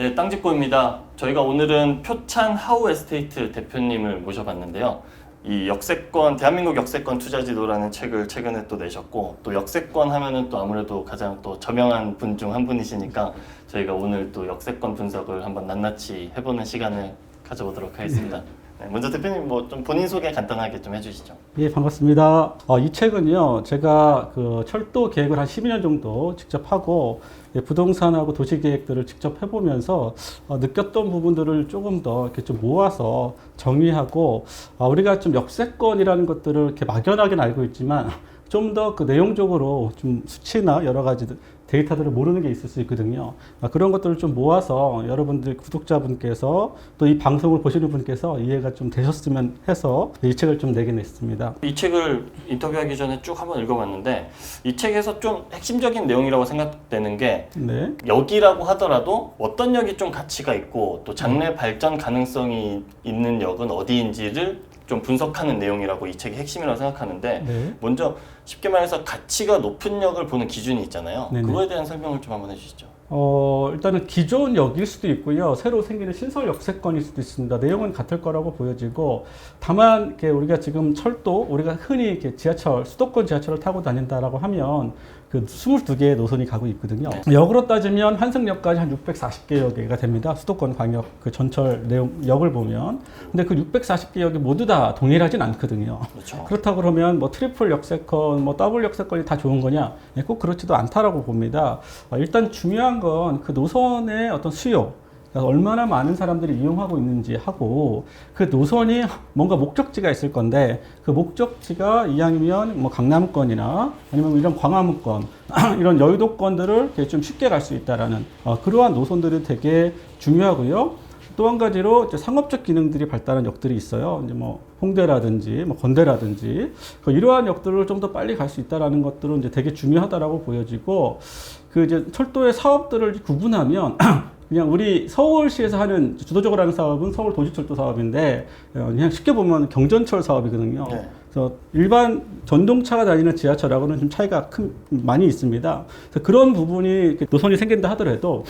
네, 땅집고입니다. 저희가 오늘은 표찬 하우 에스테이트 대표님을 모셔봤는데요. 이 역세권 대한민국 역세권 투자지도라는 책을 최근에 또 내셨고 또 역세권 하면은 또 아무래도 가장 또 저명한 분 중 한 분이시니까 저희가 오늘 또 역세권 분석을 한번 낱낱이 해보는 시간을 가져보도록 하겠습니다. 네, 먼저 대표님 뭐 좀 본인 소개 간단하게 좀 해주시죠. 예, 반갑습니다. 어, 이 책은요, 제가 그 철도 계획을 한 12년 정도 직접 하고, 예, 부동산하고 도시 계획들을 직접 해보면서 어, 느꼈던 부분들을 조금 더 이렇게 좀 모아서 정리하고, 아, 우리가 좀 역세권이라는 것들을 이렇게 막연하게는 알고 있지만, 좀 더 그 내용적으로 좀 수치나 여러 가지 데이터들을 모르는 게 있을 수 있거든요. 아, 그런 것들을 좀 모아서 여러분들 구독자분께서 또 이 방송을 보시는 분께서 이해가 좀 되셨으면 해서 이 책을 좀 내게 냈습니다. 이 책을 인터뷰하기 전에 쭉 한번 읽어봤는데 이 책에서 좀 핵심적인 내용이라고 생각되는 게 네. 역이라고 하더라도 어떤 역이 좀 가치가 있고 또 장래 발전 가능성이 있는 역은 어디인지를 좀 분석하는 내용이라고 이 책의 핵심이라고 생각하는데 네. 먼저 쉽게 말해서 가치가 높은 역을 보는 기준이 있잖아요. 네네. 그거에 대한 설명을 좀 한번 해주시죠. 어, 일단은 기존 역일 수도 있고요. 새로 생기는 신설 역세권일 수도 있습니다. 내용은 같을 거라고 보여지고, 다만, 우리가 지금 철도, 우리가 흔히 이렇게 지하철, 수도권 지하철을 타고 다닌다라고 하면, 그 22개의 노선이 가고 있거든요. 역으로 따지면 환승역까지 한 640개 역가 됩니다. 수도권 광역 그 전철 내용, 역을 보면. 근데 그 640개 역이 모두 다 동일하진 않거든요. 그렇죠. 그렇다고 그러면 뭐 트리플 역세권, 뭐 더블 역세권이 다 좋은 거냐? 예, 꼭 그렇지도 않다라고 봅니다. 어, 일단 중요한 건 그 노선의 어떤 수요, 얼마나 많은 사람들이 이용하고 있는지 하고 그 노선이 뭔가 목적지가 있을 건데 그 목적지가 이왕이면 뭐 강남권이나 아니면 이런 광화문권 이런 여의도권들을 좀 쉽게 갈 수 있다라는 어, 그러한 노선들이 되게 중요하고요. 또 한 가지로 상업적 기능들이 발달한 역들이 있어요. 이제 뭐 홍대라든지 뭐 건대라든지 그 이러한 역들을 좀 더 빨리 갈 수 있다라는 것들은 이제 되게 중요하다라고 보여지고 그 이제 철도의 사업들을 구분하면 그냥 우리 서울시에서 하는 주도적으로 하는 사업은 서울 도시철도 사업인데 어, 그냥 쉽게 보면 경전철 사업이거든요. 네. 그래서 일반 전동차가 다니는 지하철하고는 좀 차이가 큰 많이 있습니다. 그래서 그런 부분이 노선이 생긴다 하더라도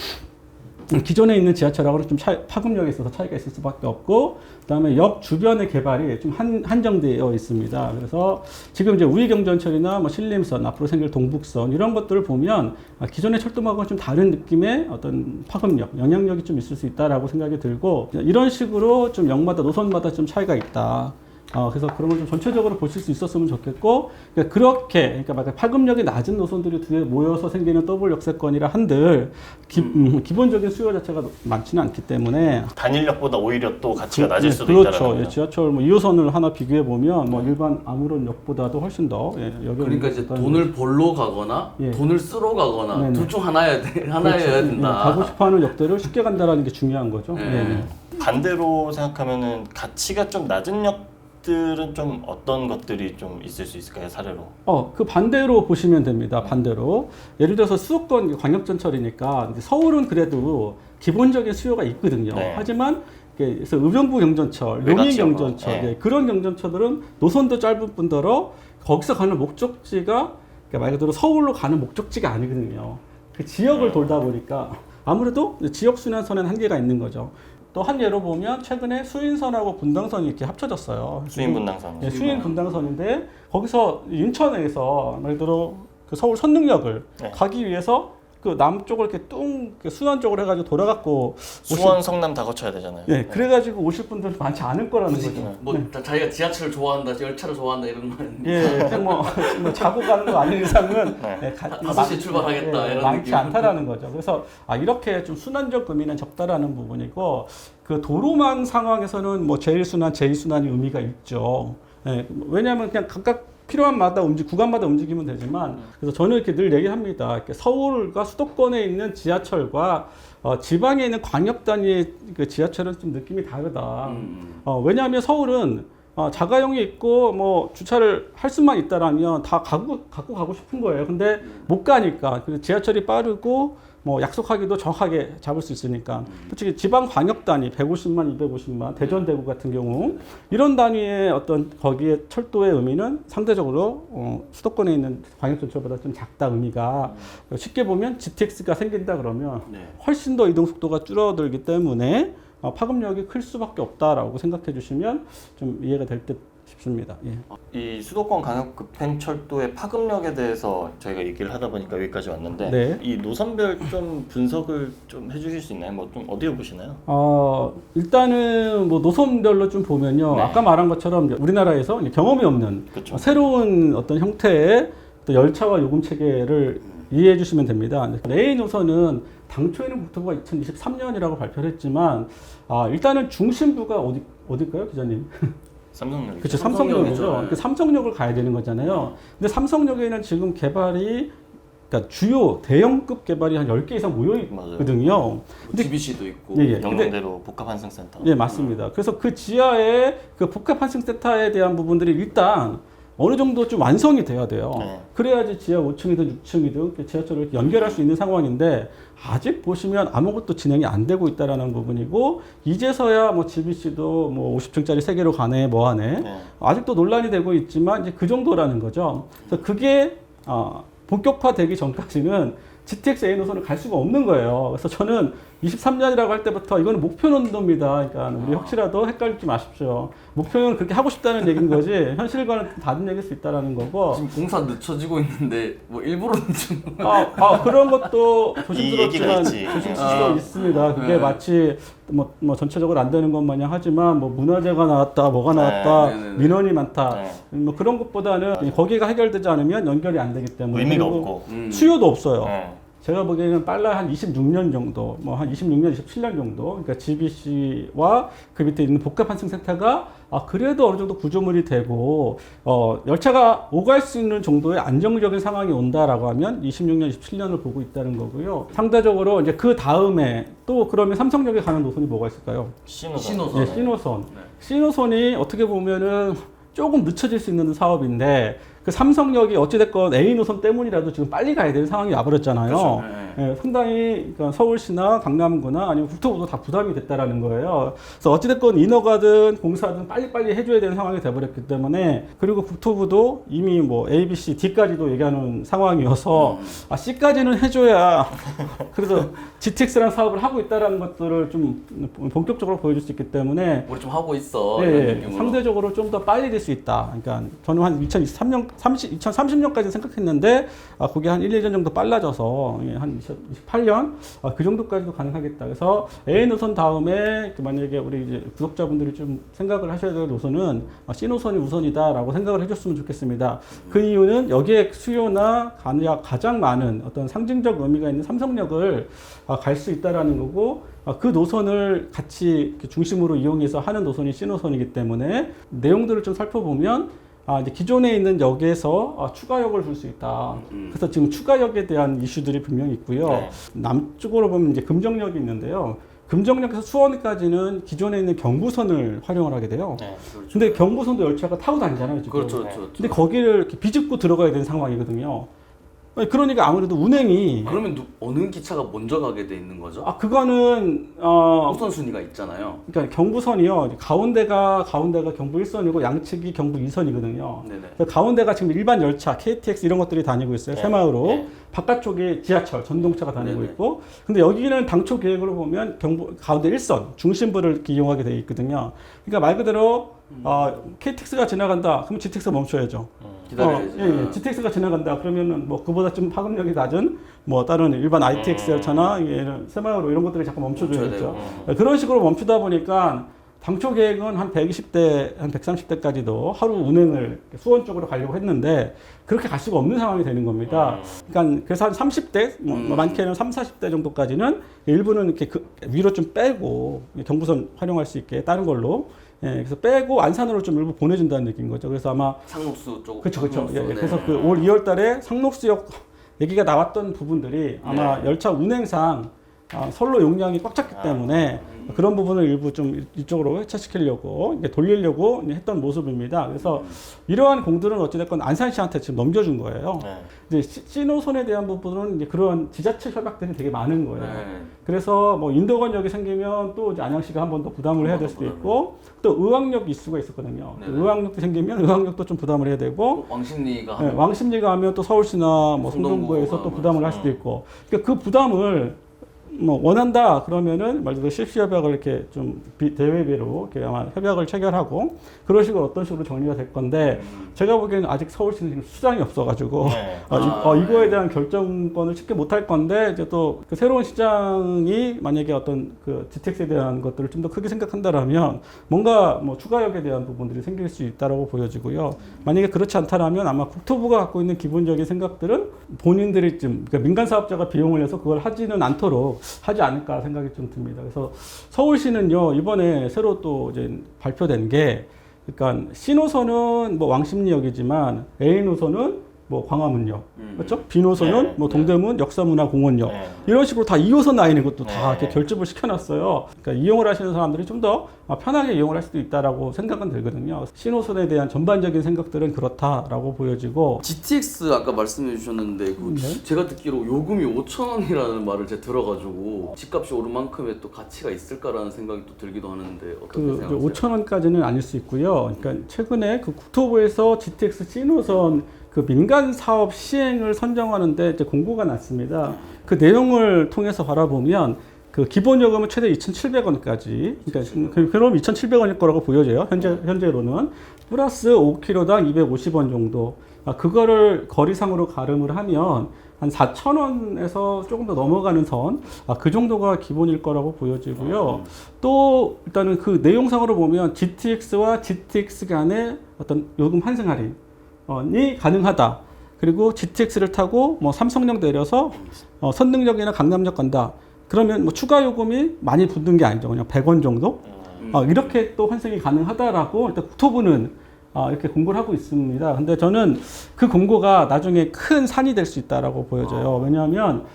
기존에 있는 지하철하고는 좀 차이, 파급력에 있어서 차이가 있을 수밖에 없고, 그다음에 역 주변의 개발이 좀 한, 한정되어 있습니다. 그래서 지금 이제 우이경전철이나 뭐 신림선, 앞으로 생길 동북선 이런 것들을 보면 아, 기존의 철도망과는 좀 다른 느낌의 어떤 파급력, 영향력이 좀 있을 수 있다라고 생각이 들고 이런 식으로 좀 역마다 노선마다 좀 차이가 있다. 어, 그래서 그런 걸 좀 전체적으로 보실 수 있었으면 좋겠고, 그러니까 그렇게, 그러니까 막 파급력이 낮은 노선들이 두 개 모여서 생기는 더블 역세권이라 한들, 기, 음, 기본적인 수요 자체가 많지는 않기 때문에. 단일역보다 오히려 또 가치가 낮을 네, 수도 그렇죠. 있다는 예, 거죠. 지하철 뭐 2호선을 하나 비교해 보면, 뭐 일반 아무런 역보다도 훨씬 더, 예, 여기 그러니까 이제 돈을 벌러 가거나 예. 돈을 쓰러 가거나. 둘 중 하나여야 돼, 하나여야 된다. 예, 가고 싶어 하는 역들을 쉽게 간다라는 게 중요한 거죠. 네. 예, 네. 반대로 생각하면은 가치가 좀 낮은 역 들은 좀 어떤 것들이 좀 있을 수 있을까요? 사례로. 어, 그 반대로 보시면 됩니다. 반대로. 예를 들어서 수도권 광역전철이니까 이제 서울은 그래도 기본적인 수요가 있거든요. 네. 하지만 그래서 의정부 경전철, 외곽 용인 지역으로, 경전철, 네. 예, 그런 경전철들은 노선도 짧은 뿐더러 거기서 가는 목적지가 그러니까 말 그대로 서울로 가는 목적지가 아니거든요. 그 지역을 돌다 보니까 아무래도 지역 순환선에는 한계가 있는 거죠. 또 한 예로 보면 최근에 수인선하고 분당선이 이렇게 합쳐졌어요. 수인 분당선. 예, 수인 분당선인데 거기서 인천에서 말 그대로 그 서울 선릉역을 네. 가기 위해서 그 남쪽을 이렇게 뚱 순환 쪽으로 해가지고 돌아갖고 오실- 수원, 성남 다 거쳐야 되잖아요. 예, 그래가지고 오실 분들 많지 않을 거라는 거죠. 뭐 다- 자기가 지하철을 좋아한다, 열차를 좋아한다 이런 말. 예, 그냥 뭐, 뭐 자고 가는 거 아닌 이상은 네. 예, 가- 다섯 시에 출발하겠다, 예, 이런 많지 느낌. 않다라는 거죠. 그래서 아 이렇게 좀 순환적 의미는 적다라는 부분이고 그 도로망 상황에서는 뭐 제일 순환, 제일 순환이 의미가 있죠. 예, 왜냐하면 그냥 각각 필요한 마다 움직 구간마다 움직이면 되지만 그래서 저는 이렇게 늘 얘기합니다. 이렇게 서울과 수도권에 있는 지하철과 어, 지방에 있는 광역 단위의 그 지하철은 좀 느낌이 다르다. 음. 어, 왜냐하면 서울은 어, 자가용이 있고 뭐 주차를 할 수만 있다라면 다 가고 갖고 가고 싶은 거예요. 근데 못 가니까 그래서 지하철이 빠르고 뭐 약속하기도 정확하게 잡을 수 있으니까 솔직히 지방 광역 단위 150만, 250만 대전 대구 같은 경우 이런 단위의 어떤 거기에 철도의 의미는 상대적으로 어, 수도권에 있는 광역 전철보다 좀 작다 의미가 쉽게 보면 GTX가 생긴다 그러면 네. 훨씬 더 이동 속도가 줄어들기 때문에 어, 파급력이 클 수밖에 없다라고 생각해 주시면 좀 이해가 될 듯 싶습니다. 예. 이 수도권 강역 급행철도의 파급력에 대해서 저희가 얘기를 하다 보니까 여기까지 왔는데 네. 이 노선별 좀 분석을 좀 해주실 수 있나요? 뭐 좀 어디에 보시나요? 어, 일단은 뭐 노선별로 좀 보면요. 네. 아까 말한 것처럼 우리나라에서 경험이 없는 그렇죠. 새로운 어떤 형태의 또 열차와 요금 체계를 이해해 주시면 됩니다. 레인 노선은 당초에는 국토부가 2023년이라고 발표를 했지만 아, 일단은 중심부가 어디 어딜까요, 기자님? 삼성역. 그렇죠. 삼성역이죠. 삼성역이죠. 네. 그 삼성역을 가야 되는 거잖아요. 근데 삼성역에는 지금 개발이 그러니까 주요 대형급 개발이 한 10개 이상 모여. 있거든요. 근데 GBC도 있고. 예, 예. 영동대로 복합 환승센터. 예, 맞습니다. 그래서 그 지하에 그 복합 환승센터에 대한 부분들이 일단 어느 정도 좀 완성이 돼야 돼요. 네. 그래야지 지하 5층이든 6층이든 지하철을 연결할 수 있는 상황인데 아직 보시면 아무것도 진행이 안 되고 있다라는 부분이고 이제서야 뭐 GBC도 뭐 50층짜리 세 개로 가네 뭐 하네 네. 아직도 논란이 되고 있지만 이제 그 정도라는 거죠. 그래서 그게 어, 본격화되기 전까지는 GTX A 노선을 갈 수가 없는 거예요. 그래서 저는 23년이라고 할 때부터 이거는 목표 논도입니다. 그러니까 우리 혹시라도 헷갈리지 마십시오. 목표는 그렇게 하고 싶다는 얘기인 거지 현실과는 다른 얘기일 수 있다라는 거고. 지금 공사 늦춰지고 있는데 뭐 일부러는 좀 아, 아 그런 것도 조심스럽지만 있지. 조심스러워 아. 있습니다. 그게 네. 마치 뭐, 뭐 전체적으로 안 되는 것 마냥 하지만 뭐 문화재가 나왔다, 뭐가 나왔다, 네, 네, 네. 민원이 많다. 네. 뭐 그런 것보다는 거기가 해결되지 않으면 연결이 안 되기 때문에 의미가 그리고 없고. 음. 수요도 없어요. 네. 제가 보기에는 빨라 한 26년 정도, 뭐 한 26년, 27년 정도. 그러니까 GBC와 그 밑에 있는 복합환승센터가 아 그래도 어느 정도 구조물이 되고 어 열차가 오갈 수 있는 정도의 안정적인 상황이 온다라고 하면 26년, 27년을 보고 있다는 거고요. 상대적으로 이제 그 다음에 또 그러면 삼성역에 가는 노선이 뭐가 있을까요? 신호선. 신호선. 예, C노선. 네. C노선이 어떻게 보면은 조금 늦춰질 수 있는 사업인데 그 삼성역이 어찌됐건 A 노선 때문이라도 지금 빨리 가야 되는 상황이 와버렸잖아요. 그렇죠. 네. 예, 상당히 그러니까 서울시나 강남구나 아니면 국토부도 다 부담이 됐다라는 거예요. 그래서 어찌됐건 인허가든 공사든 빨리빨리 해줘야 되는 상황이 돼버렸기 때문에 그리고 국토부도 이미 뭐 A, B, C, D까지도 얘기하는 상황이어서 아, C까지는 해줘야 그래서 GTX라는 사업을 하고 있다라는 것들을 좀 본격적으로 보여줄 수 있기 때문에 우리 좀 하고 있어. 예, 이런 예, 느낌으로. 상대적으로 좀 더 빨리 될 수 있다. 그러니까 저는 한 2023년, 30, 2030년까지 생각했는데 아, 그게 한 1, 2년 정도 빨라져서 예, 한 2028년 아, 그 정도까지도 가능하겠다. 그래서 A 노선 다음에 그 만약에 우리 이제 구독자분들이 좀 생각을 하셔야 될 노선은 아, C 노선이 우선이다라고 생각을 해줬으면 좋겠습니다. 그 이유는 여기에 수요나 가장 가장 많은 어떤 상징적 의미가 있는 삼성역을 아, 갈수 있다라는 거고 아, 그 노선을 같이 중심으로 이용해서 하는 노선이 C 노선이기 때문에 내용들을 좀 살펴보면 아, 이제 기존에 있는 역에서 아, 추가역을 줄 수 있다. 음. 그래서 지금 추가역에 대한 이슈들이 분명히 있고요. 네. 남쪽으로 보면 이제 금정역이 있는데요. 금정역에서 수원까지는 기존에 있는 경부선을 활용을 하게 돼요. 네. 그렇죠. 근데 경부선도 열차가 타고 다니잖아요, 지금. 그렇죠, 그렇죠. 근데 거기를 이렇게 비집고 들어가야 되는 상황이거든요. 그러니까 아무래도 운행이 그러면 누, 어느 기차가 먼저 가게 돼 있는 거죠? 아 그거는 어 우선 순위가 있잖아요. 그러니까 경부선이요. 가운데가 가운데가 경부 1선이고 양측이 경부 2선이거든요. 네네. 그래서 가운데가 지금 일반 열차, KTX 이런 것들이 다니고 있어요. 네. 새마을로. 네. 바깥쪽에 지하철, 전동차가 다니고 네네. 있고. 근데 여기는 당초 계획으로 보면 경부 가운데 1선 중심부를 이용하게 돼 있거든요. 그러니까 말 그대로 어, KTX가 지나간다. 그러면 GTX가 멈춰야죠. 기다려야지. 어, 예, 예. GTX가 지나간다. 그러면은 뭐 그보다 좀 파급력이 낮은 뭐 다른 일반 ITX 음. 열차나 이런 새마을로 이런 것들이 자꾸 멈춰줘야겠죠. 되고. 그런 식으로 멈추다 보니까 당초 계획은 한 120대, 한 130대까지도 하루 운행을 수원 쪽으로 가려고 했는데 그렇게 갈 수가 없는 상황이 되는 겁니다. 그러니까 그래서 한 30대, 뭐 음. 많게는 3, 40대 정도까지는 일부는 이렇게 그 위로 좀 빼고 경부선 활용할 수 있게 다른 걸로 예, 그래서 빼고 안산으로 좀 일부 보내준다는 느낌인 거죠. 그래서 아마 상록수 쪽. 그렇죠, 그렇죠. 예, 예. 네. 그래서 그 올 2월 달에 상록수역 얘기가 나왔던 부분들이 아마 네. 열차 운행상 아, 선로 용량이 꽉 찼기 아. 때문에 그런 부분을 일부 좀 이쪽으로 회차시키려고 돌리려고 했던 모습입니다. 그래서 이러한 공들은 어찌됐건 안산 시한테 지금 넘겨준 거예요. 네. 이제 시- 시노선에 대한 부분은 이제 그런 지자체 협약들이 되게 많은 거예요. 네. 그래서 뭐 인도건역이 생기면 또 안양시가 한 번 더 부담을 해야 될 수도 있고 또 의왕역 이슈가 있었거든요. 네네. 의왕역도 생기면 의왕역도 좀 부담을 해야 되고 또 왕십리가 네, 하는 왕십리가 하면 또 서울시나 뭐 성동구에서 또뭐 부담을 할 수도 있고 그러니까 그 부담을 뭐 원한다 그러면은 말 그대로 실시 협약을 이렇게 좀 비- 대외비로 이렇게 아마 협약을 체결하고 그런 식으로 어떤 식으로 정리가 될 건데 음. 제가 보기에는 아직 서울시는 지금 수장이 없어가지고 네. 어, 이, 아, 어, 이거에 네. 대한 결정권을 쉽게 못 할 건데 이제 또 그 새로운 시장이 만약에 어떤 그 GTX에 대한 것들을 좀 더 크게 생각한다라면 뭔가 뭐 추가역에 대한 부분들이 생길 수 있다라고 보여지고요. 만약에 그렇지 않다라면 아마 국토부가 갖고 있는 기본적인 생각들은 본인들이 좀 그러니까 민간 사업자가 비용을 내서 그걸 하지는 않도록 하지 않을까 생각이 좀 듭니다. 그래서 서울시는요 이번에 새로 또 이제 발표된 게 그러니까 C 노선은 뭐 왕십리역이지만 A 노선은 뭐 광화문역, 음. 그렇죠? B 노선은 네, 뭐 네. 동대문 역사문화공원역 네. 이런 식으로 다 2호선 라인인 것도 다 네. 이렇게 결집을 시켜놨어요. 그러니까 이용을 하시는 사람들이 좀 더 편하게 이용을 할 수도 있다라고 생각은 들거든요. 신호선에 대한 전반적인 생각들은 그렇다라고 보여지고 GTX 아까 말씀해 주셨는데 그 네. 제가 듣기로 요금이 5천 원이라는 말을 제가 들어가지고 집값이 오른 만큼의 또 가치가 있을까라는 생각이 또 들기도 하는데 어떻게 그 생각하세요? 5천 원까지는 아닐 수 있고요. 그러니까 최근에 그 국토부에서 GTX 신호선 그 민간 사업 시행을 선정하는데 이제 공고가 났습니다. 그 내용을 통해서 바라보면 그 기본 요금은 최대 2,700원까지. 그러니까 그- 그럼 2,700원일 거라고 보여져요. 현재 현재로는 플러스 5km당 250원 정도. 아, 그거를 거리상으로 가름을 하면 한 4,000원에서 조금 더 넘어가는 선, 아, 그 정도가 기본일 거라고 보여지고요. 또 일단은 그 내용상으로 보면 GTX와 GTX 간의 어떤 요금 환승 할인 이 가능하다. 그리고 GTX를 타고 뭐 삼성역 내려서 어, 선릉역이나 강남역 간다. 그러면 뭐 추가 요금이 많이 붙는 게 아니죠. 그냥 100원 정도. 음. 어, 이렇게 또 환승이 가능하다라고 일단 국토부는 어, 이렇게 공고를 하고 있습니다. 근데 저는 그 공고가 나중에 큰 산이 될 수 있다라고 보여져요. 왜냐하면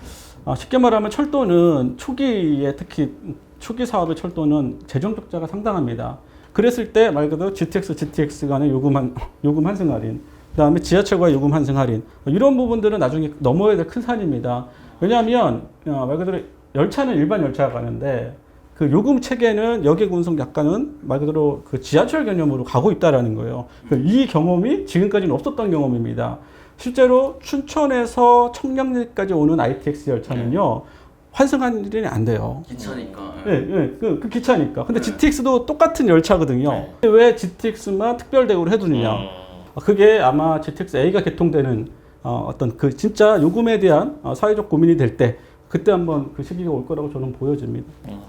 어, 쉽게 말하면 철도는 초기에 특히 초기 사업의 철도는 재정 적자가 상당합니다. 그랬을 때 말 그대로 GTX, GTX 간의 요금 한 요금 환승 할인, 그다음에 지하철과 요금 환승 할인 어, 이런 부분들은 나중에 넘어야 될 큰 산입니다. 왜냐하면 어, 말 그대로 열차는 일반 열차가 가는데 그 요금 체계는 여객 운송 약간은 말 그대로 그 지하철 개념으로 가고 있다라는 거예요. 그이 경험이 지금까지는 없었던 경험입니다. 실제로 춘천에서 청량리까지 오는 ITX 열차는요 환승한 일이 안 돼요. 기차니까. 예, 예, 그, 그 기차니까. 근데 GTX도 똑같은 열차거든요. 네. 왜 GTX만 특별 대우를 해두느냐? 음. 아, 그게 아마 GTX A가 개통되는 어, 어떤 그 진짜 요금에 대한 어, 사회적 고민이 될 때 그때 한번 그 시기가 올 거라고 저는 보여집니다. 음.